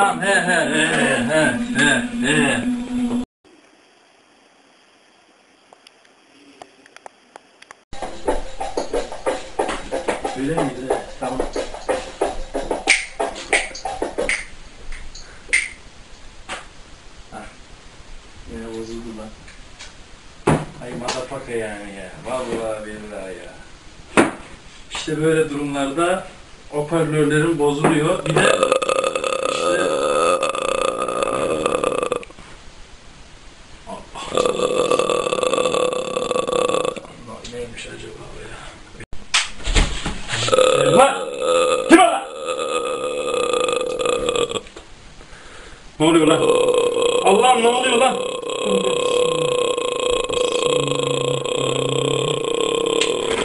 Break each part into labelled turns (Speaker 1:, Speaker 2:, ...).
Speaker 1: Tamam he he he he he he. Öyle miydi? Tamam. Yine bozuldu lan. Ay madafaka yani ya. Vallahi billahi ya. İşte böyle durumlarda hoparlörlerin bozuluyor. Bir de işte Allah neymiş acaba bu ya? Lan! Kim o lan? Ne oluyor lan? Allah'ım ne oluyor lan?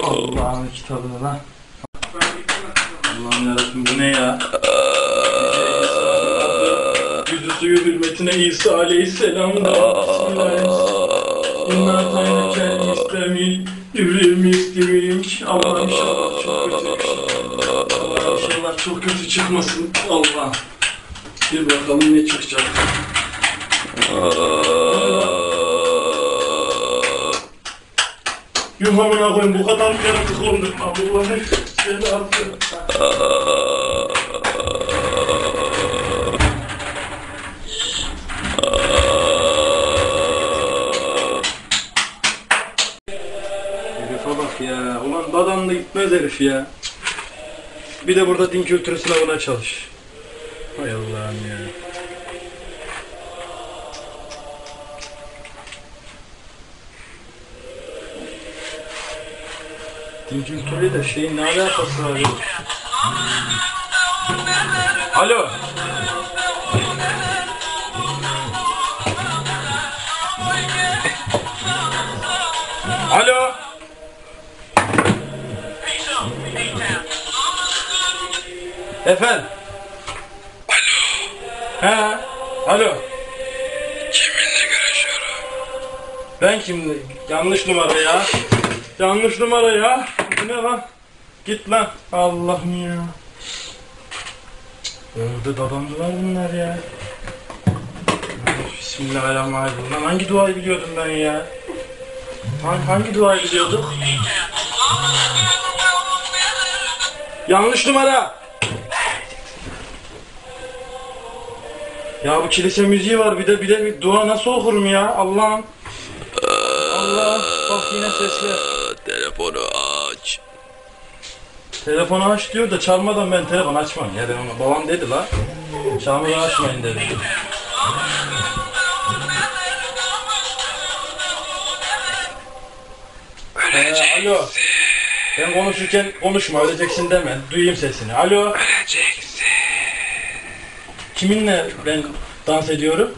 Speaker 1: Allah'ın kitabını lan. Allah'ım yarabbim bu ne ya? Yüzü suyu hürmetine İsa aleyhisselam da. Bismillahirrahmanirrahim. İnna kaynake istemil. Übril mislimin. Allah'ım inşallah çok kötü. Allah'ım inşallah çok kötü çıkmasın. Allah. Bir bakalım ne çıkacak. Yuh amına koyayım bu kadar mı yaratık oldum Allah'ım seni affet. Herife bak ya. Ulan dadanla gitmez herif ya. Bir de burada din kültürü sınavına çalış. Hay Allah'ım ya. Din kültürüyle şeyin ne alakası var ya? Alo. Alo. Efendim. He. Alo.
Speaker 2: Kiminle görüşüyorum?
Speaker 1: Ben kimle? Yanlış numara ya. Yanlış numara ya. Bu ne lan? Git lan. Allah'ım ya. Orada dadandılar bunlar ya. Bismillahirrahmanirrahim. Lan hangi duayı biliyordum ben ya? Hangi, hangi duayı biliyorduk? Yanlış numara. Ya bu kilise müziği var bir de bir de bir dua nasıl okurum ya Allah'ım. Allah bak yine sesler.
Speaker 2: Telefonu aç.
Speaker 1: Telefonu aç diyor da çalmadan ben telefon açmam ya ben ona babam dedi la. Çalmadan açmayın dedi. Ee,
Speaker 2: Öleceksin.
Speaker 1: alo. Ben konuşurken konuşma öleceksin deme. Duyayım sesini. Alo.
Speaker 2: Öleceksin.
Speaker 1: Kiminle ben dans ediyorum?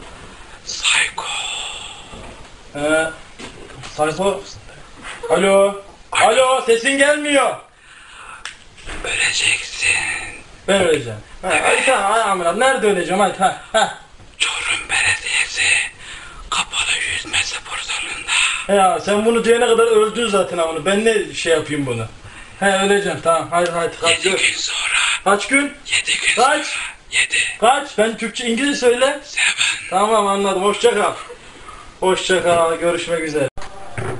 Speaker 2: Psycho.
Speaker 1: Ee, Sayfa. Alo. Alo sesin gelmiyor.
Speaker 2: Öleceksin.
Speaker 1: Ben öleceğim. Ha, hadi tamam hadi Nerede öleceğim hadi ha, ha.
Speaker 2: Çorum Belediyesi kapalı yüzme spor salonunda.
Speaker 1: Ya sen bunu diyene kadar öldün zaten amına. Ben ne şey yapayım bunu? He öleceğim tamam. Hadi hadi
Speaker 2: Yedi
Speaker 1: gün
Speaker 2: sonra.
Speaker 1: Kaç gün?
Speaker 2: Yedi gün
Speaker 1: Kaç?
Speaker 2: sonra. Yedi.
Speaker 1: Kaç? Ben Türkçe İngilizce söyle.
Speaker 2: Seven.
Speaker 1: Tamam anladım. Hoşça kal. Hoşça kal. Görüşmek üzere.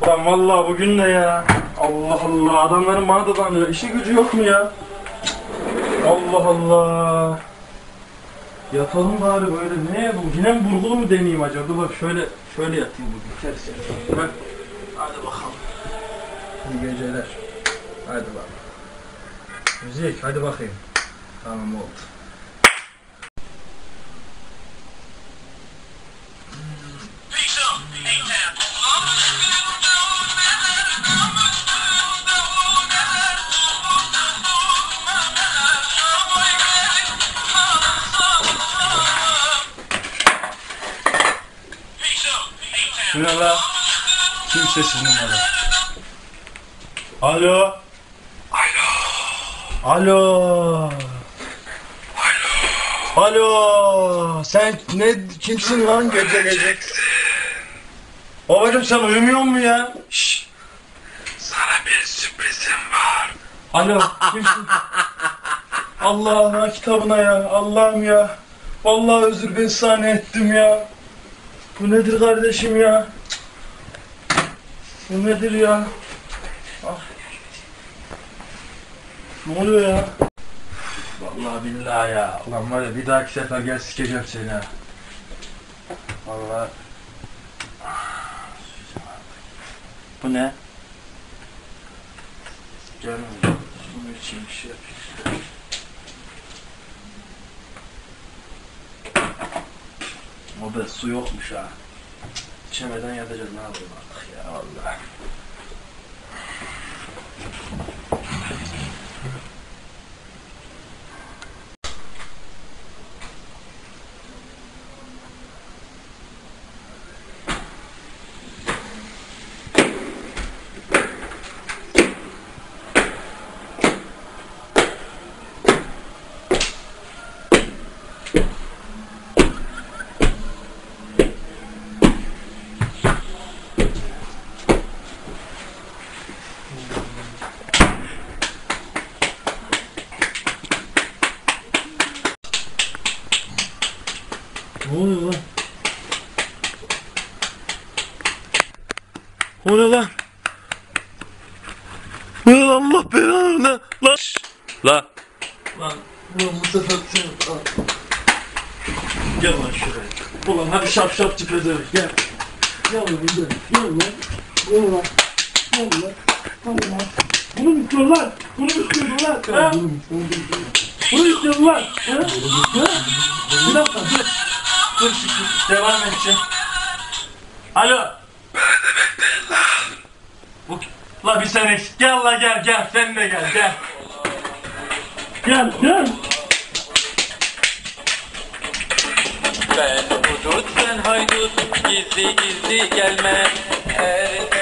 Speaker 1: Ulan vallahi bugün ne ya? Allah Allah. Adamların bana da danıyor. İşi gücü yok mu ya? Allah Allah. Yatalım bari böyle. Ne bu? Yine mi burgulu mu deneyeyim acaba? Dur bak şöyle şöyle yatayım bugün. Ters yatayım. Bak. Hadi bakalım. İyi geceler. Hadi bak. Müzik hadi bakayım. Tamam oldu. Bu ne la? Kimsesiz numara. Alo. Alo. Alo. Sen ne kimsin lan gece gece? Babacım sen uyumuyor mu ya?
Speaker 2: Şşş. Sana bir sürprizim var.
Speaker 1: Alo kimsin? Allah'ına kitabına ya Allah'ım ya. Vallahi özür ben sahne ettim ya. Bu nedir kardeşim ya? Bu nedir ya? Ah. Ne oluyor ya? Vallahi billahi ya. Ulan var ya bir dahaki sefer gel sikeceğim seni ha. Vallahi. Bu ne? Canım bunu için bir şey yapayım. وبالصيوخ مشاع شمدان يا دجل ما يا الله. Ne oluyor lan? O ne lan? Ne lan Allah belanı ne? Lan. La. Lan. Ulan bu sefer sen... Al. Gel lan şuraya. Ulan hadi şap şap çıkacağız. Gel. Gel lan gel. Gel lan. Gel lan. Gel lan. Gel lan. Bunu mu istiyorsun lan? Bunu mu istiyorsun lan? Ha? Bunu istiyorsun lan? Ha? Ha? Bir dakika dur. Dur şimdi devam edeceğim. Alo. Bu, la bir sen. Gel la gel gel. Sen de gel gel. Gel gel.
Speaker 3: Ben hudut sen haydut gizli gizli gelme Her